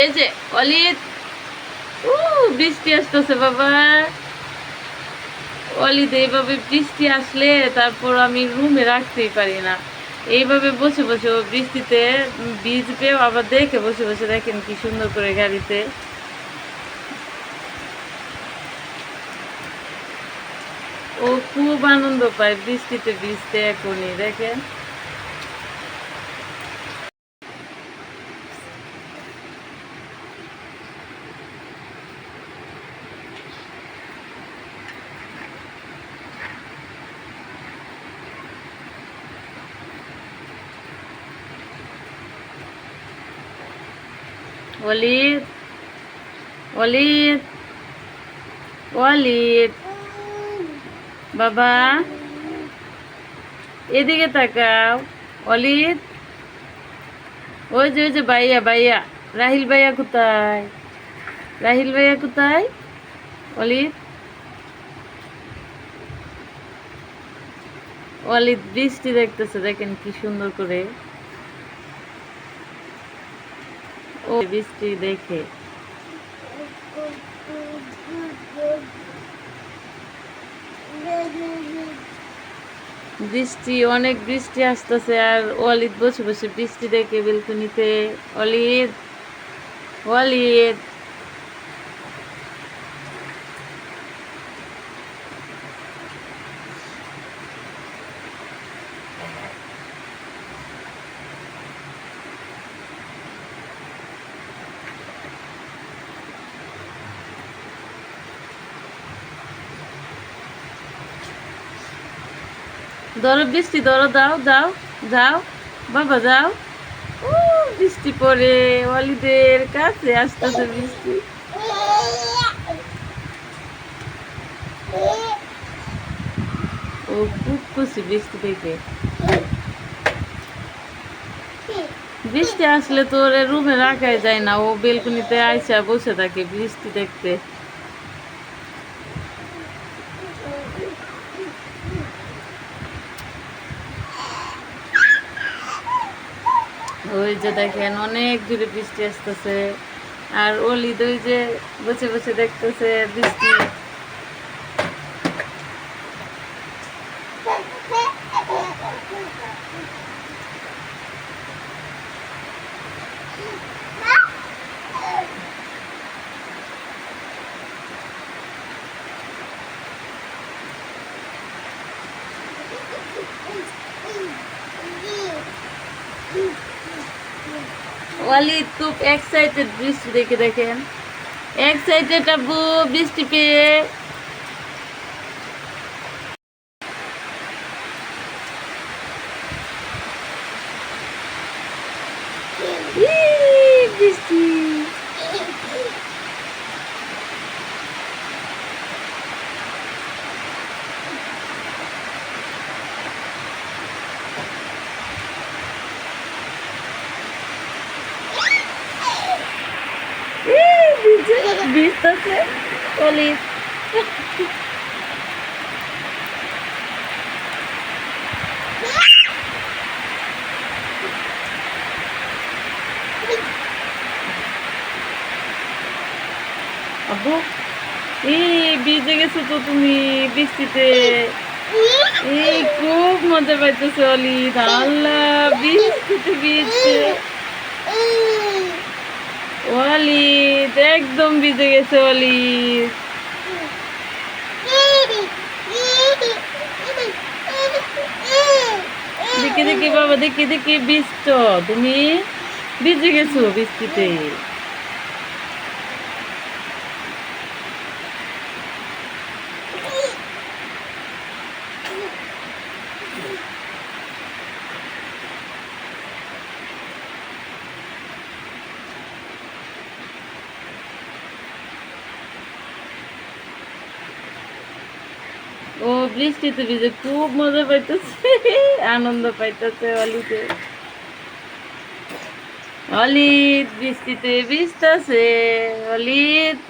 এই যে, অলিত। ও বৃষ্টি আসতেছে, বাবা। অলিত, এইভাবে বৃষ্টি আসলে তারপর আমি রুমে রাখতেই পারি না। এইভাবে বসে বসে ও বৃষ্টিতে ভিজবে আবার দেখে বসে বসে দেখেন কি সুন্দর করে গাড়িতে। ও খুব আনন্দ পায় বৃষ্টিতে ভিজতে এখনই, দেখেন। অলিদ অলিদ অলিদ বাবা, এদিকে তাকাও অলিদ ওই যে ওই যে ভাইয়া ভাইয়া, রাহিল ভাইয়া কোথায়? রাহিল ভাইয়া কোথায়? অলিদ অলিদ বৃষ্টি দেখতেছে, দেখেন কি সুন্দর করে। ও বৃষ্টি দেখে। বৃষ্টি, অনেক বৃষ্টি আসতেছে আর অলিদ বসে বসে বৃষ্টি দেখে বেলকুনিতে। অলিদ অলিদ ধরো বৃষ্টি, ধরো, দাও দাও, যাও, বাবা, যাও। ও বৃষ্টি পড়ে অলিদের কাছে আসতেছে বৃষ্টি। ও, খুব খুশি বৃষ্টি দেখে। বৃষ্টি আসলে তো ওরে রুমে রাখাই যায় না, ও বেলকুনিতে আইসা বসে থাকে বৃষ্টি দেখতে। ওই যে দেখেন, অনেক দূরে বৃষ্টি আসতেছে। আর অলিদ ওই যে বসে বসে দেখতেছে বৃষ্টি। অলিদ খুব এক্সাইটেড বৃষ্টি দেখে দেখেন। এক্সাইটেড আব্বু বৃষ্টি পেয়ে। বৃষ্টি। ইয়ে, ভিজে ভিজতেছে অলিদ আব্বু এই ভিজে গেছো তো তুমি বৃষ্টিতে। এই খুব মজা পাইতেছে অলিদ আল্লাহ বৃষ্টিতে ভিজছে। অলিদ একদম ভিজে গেছে, অলি। দেখি দেখি, বাবা, দেখি দেখি, বৃষ্ট তুমি ভিজে গেছো বৃষ্টিতে। ও বৃষ্টিতে ভিজে খুব মজা পাইতেছে আনন্দ পাইতেছে অলিতে। অলিত বৃষ্টিতে ভিজতেছে অলিত।